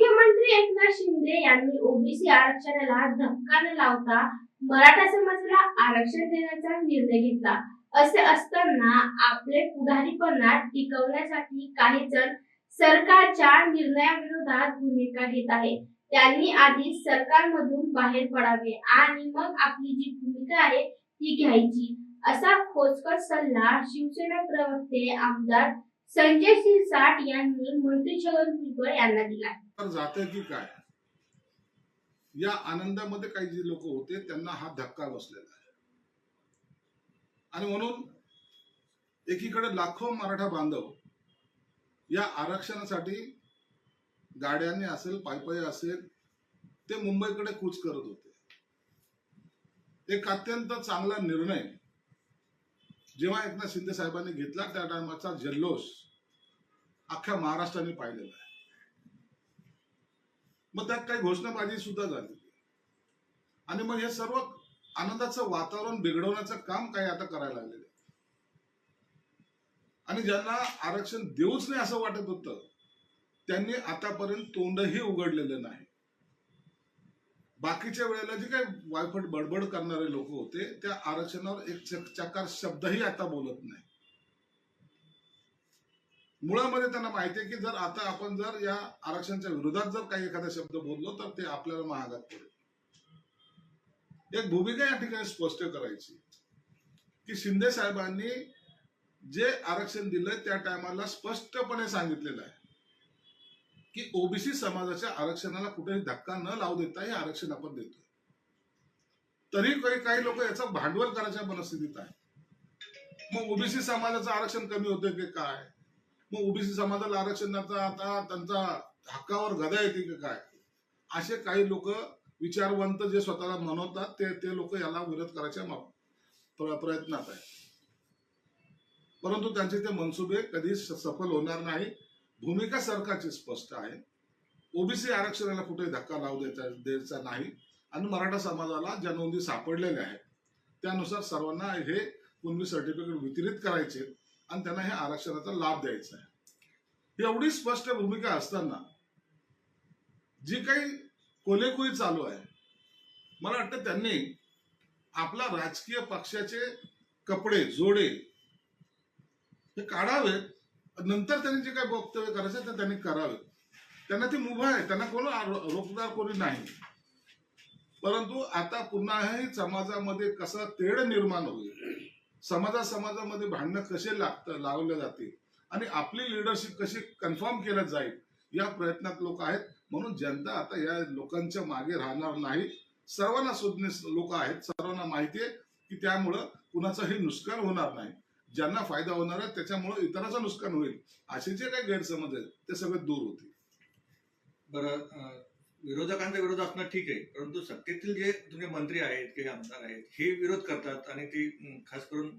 मुख्यमंत्री एकनाथ शिंदे यांनी ओबीसी आरक्षणाला धक्का न लावता मराठा समाजाला आरक्षण देण्याचा निर्णय घेतला. असे असताना आपले पुढारीपणा टिकवण्यासाठी काही जण सरकारच्या निर्णयाविरोधात भूमिका घेत आहे त्यांनी आधी सरकारमधून बाहेर पडावे आणि मग आपली जी भूमिका आहे ती घ्यायची. असा खोचकर सल्ला शिवसेना प्रवक्ते आमदार संजय सिरसाट यांनी मंत्री छगन भुजबळ यांना दिला जाते की काय? या आनंदामध्ये काही जे लोक होते त्यांना हा धक्का बसलेला आहे. आणि म्हणून एकीकडे लाखो मराठा बांधव या आरक्षणासाठी गाड्याने असेल पायपायी असेल ते मुंबईकडे कूच करत होते. एक अत्यंत चांगला निर्णय जेव्हा एकनाथ शिंदे साहेबांनी घेतला त्या टायमाचा जल्लोष अख्ख्या महाराष्ट्राने पाहिलेला आहे. मग त्यात काही घोषणाबाजी सुद्धा झाली. आणि मग हे सर्व आनंदाचं वातावरण बिघडवण्याचं काम काही आता करायला लागलेलं आणि ज्यांना आरक्षण देऊच नाही असं वाटत होतं त्यांनी आतापर्यंत तोंडही उघडलेलं नाही. बाकीच्या वेळेला जे काही वायफट बडबड करणारे लोक होते त्या आरक्षणावर एक चक- चकार शब्दही आता बोलत नाही मुळामध्ये त्यांना माहिती आहे की जर आता आपण जर या आरक्षणाच्या विरोधात जर काही एखादा शब्द बोललो तर ते आपल्याला महागात पडेल. एक भूमिका या ठिकाणी स्पष्ट करायची. की शिंदे साहेबांनी जे आरक्षण दिलंय त्या टायमाला स्पष्टपणे सांगितलेलं आहे. की ओबीसी समाजाच्या आरक्षणाला कुठेही धक्का न लावू देता हे आरक्षण आपण देतोय. तरी काही काही लोक याचं भांडवल करायच्या मनस्थितीत आहे मग ओबीसी समाजाचं आरक्षण कमी होतंय की काय? मग ओबीसी समाजाला आरक्षणाचा आता त्यांचा हक्कावर गदा येते की काय? असे काही लोक विचारवंत जे स्वतःला म्हणवतात ते ते लोक याला विरोध करायच्या प्रयत्नात आहे परंतु त्यांचे ते मनसुबे कधी सफल होणार नाही. भूमिका सरकारची स्पष्ट आहे. ओबीसी आरक्षणाला कुठे धक्का लावू द्यायचा द्यायचा नाही. आणि मराठा समाजाला ज्या नोंदी सापडलेल्या आहेत त्यानुसार सर्वांना हे कुणबी सर्टिफिकेट वितरित करायचे. आणि त्यांना हे आरक्षणाचा लाभ द्यायचा आहे. एवढी स्पष्ट भूमिका असताना जी काही कोलेकुई चालू आहे मला वाटतं त्यांनी आपला राजकीय पक्षाचे कपडे जोडे हे काढावेत नंतर त्यांनी जे काही वक्तव्य करायचं ते त्यांनी करावे. त्यांना ती मुभा आहे. त्यांना कोण रोखदार कोणी नाही. परंतु आता पुन्हाही समाजामध्ये कसा तेढ निर्माण होईल समाजा समाजामध्ये भांडणं कसे लागतं लावले जातील? आणि आपली लिडरशिप कशी कन्फर्म केलं जाईल? या प्रयत्नात लोक आहेत. म्हणून जनता आता या लोकांच्या मागे राहणार नाही. सर्वांना सुज्ञ लोक आहेत. सर्वांना माहिती आहे की त्यामुळं कुणाचंही नुकसान होणार नाही. ज्यांना फायदा होणार आहे त्याच्यामुळे इतरांचं नुकसान होईल. असे जे काही गैरसमज आहेत ते सगळे दूर होतील. बरं विरोधकांचा विरोध असणं ठीक आहे. परंतु सत्तेतील जे तुम्ही मंत्री आहेत किंवा आमदार आहेत हे विरोध करतात आणि ते खास करून